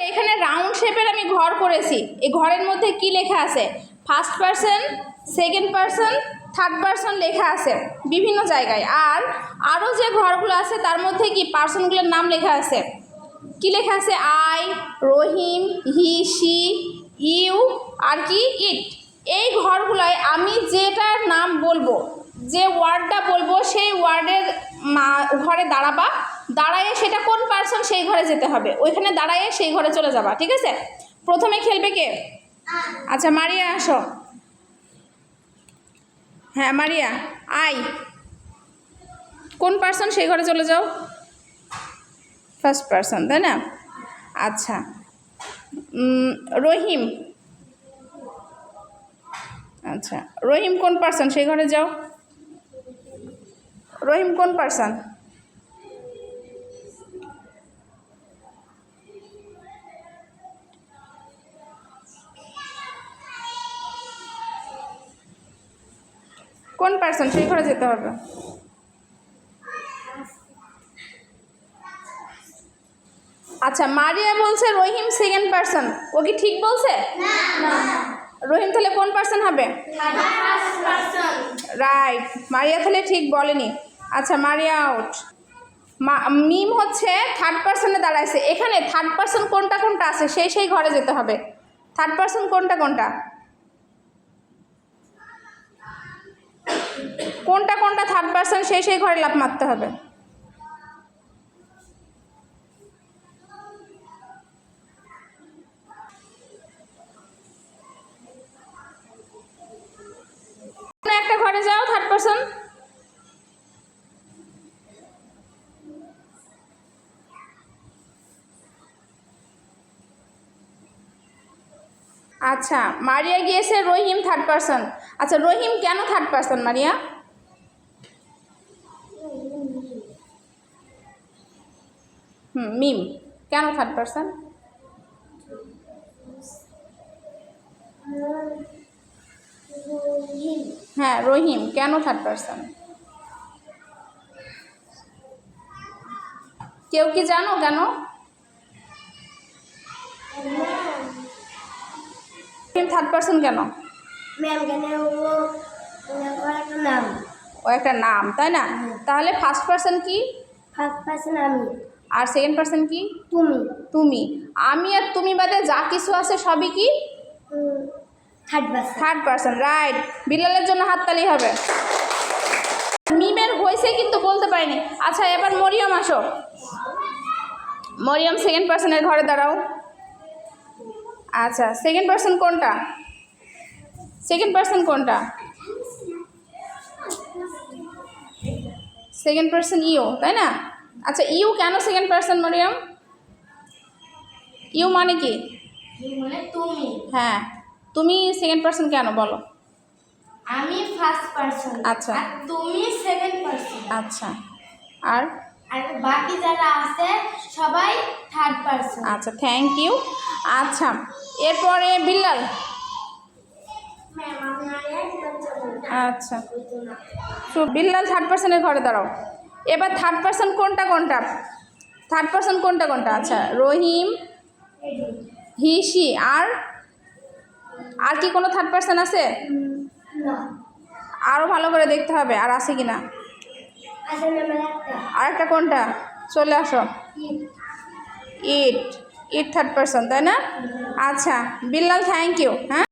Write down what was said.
এখানে রাউন্ড শেপের আমি ঘর করেছি। এই ঘরের মধ্যে কি লেখা আছে? First person second person third person লেখা আছে বিভিন্ন জায়গায়। আর আরও যে ঘরগুলো আছে, তার মধ্যে কি পার্সনগুলোর নাম লেখা আছে? কি লেখা আছে? I Rahim he she you আর কি? ইট এই ঘরগুলোয় আমি যেটার নাম বলব, যে ওয়ার্ডটা বলব, সেই ওয়ার্ডের ঘরে দাঁড়াবা। দাঁড়ায়ে সেটা কোন পার্সন সেই ঘরে যেতে হবে? ওইখানে দাঁড়ায়ে সেই ঘরে চলে যাবা, ঠিক আছে? প্রথমে খেলবে কে? আচ্ছা মারিয়া, আসো। হ্যাঁ মারিয়া, আই। কোন পার্সন সেই ঘরে চলে যাও? ফার্স্ট পার্সন তাই না? আচ্ছা। রহিম। আচ্ছা রহিম কোন পার্সন সেই ঘরে যাও। রহিম কোন পার্সন কোন পার্সন সেই ঘরে যেতে হবে। আচ্ছা মারিয়া বলছে রহিম সেকেন্ড পার্সন ও কি ঠিক বলছে? রহিম তাহলে কোন পার্সন হবে? রাইট মারিয়া তাহলে ঠিক বলেনি। আচ্ছা মারিয়া আউট মিম হচ্ছে থার্ড পার্সনে দাঁড়াইছে। এখানে থার্ড পার্সন কোনটা কোনটা আছে? সেই সেই ঘরে যেতে হবে। থার্ড পার্সন কোনটা কোনটা? কোনটা কোনটা থার্ড পার্সন সেই সেই ঘরে লাভ মারতে হবে। একটা ঘরে যাও থার্ড পার্সন আচ্ছা মারিয়া গিয়েছে রহিম থার্ড পার্সন আচ্ছা রহিম কেন থার্ড পার্সন মারিয়া? হুম মিম। কেন থার্ড পার্সন? হ্যাঁ রহিম কেন থার্ড পার্সন? কেউ কি জানো কেন? থার্ড পার্সন কেন? কেন? ও একটা নাম। ও একটা নাম তাই না? তাহলে ফার্স্ট পার্সন কি? ফার্স্ট পার্সন আমি। আর সেকেন্ড পার্সন কি? তুমি। তুমি। আমি আর তুমি বাদে যা কিছু আছে সবই কি? থার্ড পার্সন রাইট বিড়ালের জন্য হাততালি হবে। মিমের হয়েছে কিন্তু বলতে পারিনি। আচ্ছা এবার মরিয়ম আসো। মরিয়ম সেকেন্ড পার্সনের ঘরে দাঁড়াও। আচ্ছা সেকেন্ড পার্সন কোনটা? সেকেন্ড পার্সন কোনটা? সেকেন্ড পার্সন ইও তাই না? আচ্ছা ইউ কেন সেকেন্ড পার্সন মরিয়ম? ইউ মানে কি? মানে তুমি। হ্যাঁ তুমি সেকেন্ড পার্সন কেন বলো। আমি ফার্স্ট পার্সন আচ্ছা। আর তুমি সেকেন্ড পার্সন আচ্ছা। আর? আর বাকি যারা আছে সবাই থার্ড পার্সন আচ্ছা থ্যাংক ইউ আচ্ছা এরপরে বিল্লাল। আচ্ছা। তো বিল্লাল থার্ড পার্সনের ঘরে দাঁড়াও। এবার থার্ড পার্সন কোনটা কোনটা? থার্ড পার্সন কোনটা কোনটা? আচ্ছা রহিম হিসি আর? আর কি কোনো থার্ড পার্সন আছে? আরও ভালো করে দেখতে হবে, আর আছে কি না আর একটা কোনটা? চলে আসো। ইট ইট থার্ড পার্সন তাই না? আচ্ছা বিল্লাল থ্যাংক ইউ হ্যাঁ?